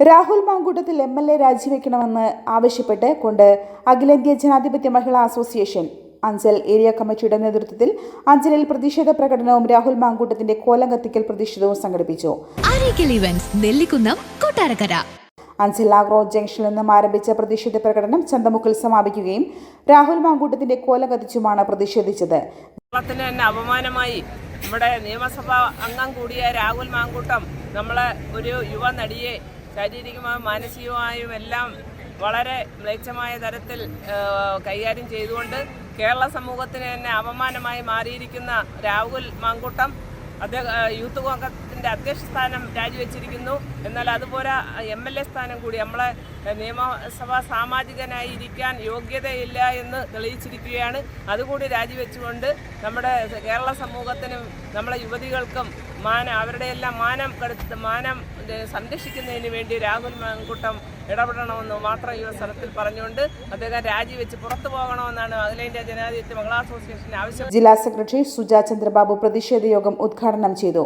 Rahul Mankoottathil M L A രാജിവെക്കണമെന്ന് ആവശ്യപ്പെട്ട് കൊണ്ട് അഖിലേന്ത്യാ ജനാധിപത്യ മഹിളാ അസോസിയേഷൻ അഞ്ചൽ ഏരിയ കമ്മിറ്റിയുടെ നേതൃത്വത്തിൽ അഞ്ചലിൽ പ്രതിഷേധ പ്രകടനവും രാഹുൽ മാങ്കൂട്ടത്തിന്റെ കോലം കത്തിക്കൽ പ്രതിഷേധവും സംഘടിപ്പിച്ചു. ഇവന്റ്സ് നെല്ലിക്കുന്നം കൊട്ടാരക്കര. അഞ്ചൽ ആഗ്രോ ജംഗ്ഷനിൽ നിന്നും ആരംഭിച്ച പ്രതിഷേധ പ്രകടനം ചന്തമുക്കിൽ സമാപിക്കുകയും രാഹുൽ മാങ്കൂട്ടത്തിന്റെ കോലം കത്തിച്ചുമാണ് പ്രതിഷേധിച്ചത്. കേരളത്തിന് തന്നെ അപമാനമായി നമ്മുടെ നിയമസഭാ അംഗം കൂടിയ രാഹുൽ മാങ്കൂട്ടം നമ്മളെ ഒരു യുവ നടിയെ ശാരീരികമായും മാനസികമായും എല്ലാം വളരെ മ്ലേച്ഛമായ തരത്തിൽ കൈകാര്യം ചെയ്തുകൊണ്ട് കേരള സമൂഹത്തിന് തന്നെ അപമാനമായി മാറിയിരിക്കുന്ന രാഹുൽ മാങ്കൂട്ടം അദ്ദേഹം യൂത്ത് യൂത്ത് കോൺഗ്രസിന്റെ അധ്യക്ഷ സ്ഥാനം രാജിവെച്ചിരിക്കുന്നു. എന്നാൽ അതുപോലെ എം എൽ എ സ്ഥാനം കൂടി നമ്മളെ നിയമസഭാ സാമാജികനായി ഇരിക്കാൻ യോഗ്യതയില്ല എന്ന് തെളിയിച്ചിരിക്കുകയാണ്. അതുകൂടി രാജിവെച്ചുകൊണ്ട് നമ്മുടെ കേരള സമൂഹത്തിനും നമ്മളെ യുവതികൾക്കും മാനം അവരുടെയെല്ലാം മാനം കടുത്ത് മാനം സംരക്ഷിക്കുന്നതിന് വേണ്ടി രാഹുൽ മാങ്കൂട്ടം ഇടപെടണമെന്ന് മാത്രം ഈ സ്ഥലത്തിൽ പറഞ്ഞുകൊണ്ട് അദ്ദേഹം രാജിവെച്ച് പുറത്തു പോകണമെന്നാണ് അഖിലേന്ത്യാ ജനാധിപത്യ മഹിളാ അസോസിയേഷൻ ആവശ്യം. ജില്ലാ സെക്രട്ടറി സുജാ ചന്ദ്രബാബു പ്രതിഷേധ യോഗം ഉദ്ഘാടനം ചെയ്തു.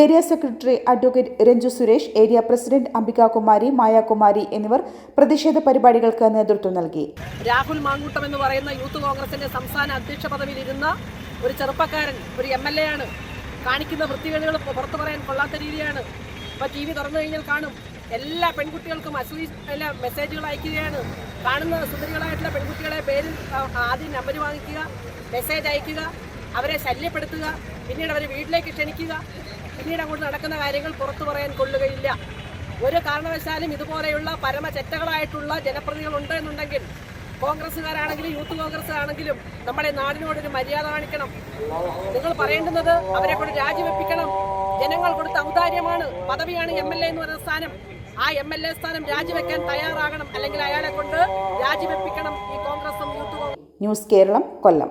Area secretary advocate Ranju Suresh area president Ambikakumari Mayakumari എന്നിവർ പ്രതിഷേധ പരിപാടികൾക്ക് നേതൃത്വം നൽകി. രാഹുൽ മാങ്കൂട്ടം എന്ന് പറയുന്ന യൂത്ത് കോൺഗ്രസിന്റെ സംസ്ഥാന അധ്യക്ഷ പദവിയിലിരുന്ന ഒരു ചെറുപ്പക്കാരൻ ഒരു എം എൽ എ ആണ്. കാണിക്കുന്ന വൃത്തികേടുകൾ പുറത്തു പറയാൻ കൊള്ളാത്ത രീതിയാണ്. ഇപ്പൊ ടി വി തുറന്നു കഴിഞ്ഞാൽ കാണും. എല്ലാ പെൺകുട്ടികൾക്കും അസൂയി എല്ലാ മെസ്സേജുകൾ അയക്കുകയാണ്. കാണുന്ന സുന്ദരികളായിട്ടുള്ള പെൺകുട്ടികളെ പേരിൽ ആദ്യം നമ്പർ വാങ്ങിക്കുക മെസ്സേജ് അയക്കുക അവരെ ശല്യപ്പെടുത്തുക പിന്നീട് അവരെ വീട്ടിലേക്ക് ക്ഷണിക്കുക. പിന്നീട് അങ്ങോട്ട് നടക്കുന്ന കാര്യങ്ങൾ പുറത്തു പറയാൻ കൊള്ളുകയില്ല. ഒരു കാരണവശാലും ഇതുപോലെയുള്ള പരമചെറ്റകളായിട്ടുള്ള ജനപ്രതികൾ ഉണ്ട് എന്നുണ്ടെങ്കിൽ കോൺഗ്രസ്സുകാരാണെങ്കിലും യൂത്ത് കോൺഗ്രസ് ആണെങ്കിലും നമ്മുടെ നാടിനോടൊരു മര്യാദ കാണിക്കണം. നിങ്ങൾ പറയേണ്ടുന്നത് അവരെ കൊണ്ട് രാജിവെപ്പിക്കണം. ജനങ്ങൾ കൊടുത്ത ഔദാര്യമാണ്. പദവിയാണ് എം എൽ എ എന്ന് പറയുന്ന സ്ഥാനം. ആ എം എൽ എ സ്ഥാനം രാജിവെക്കാൻ തയ്യാറാകണം. അല്ലെങ്കിൽ അയാളെ കൊണ്ട് രാജിവെപ്പിക്കണം ഈ കോൺഗ്രസും യൂത്ത് കോൺഗ്രസ് ന്യൂസ് കേരളം കൊല്ലം.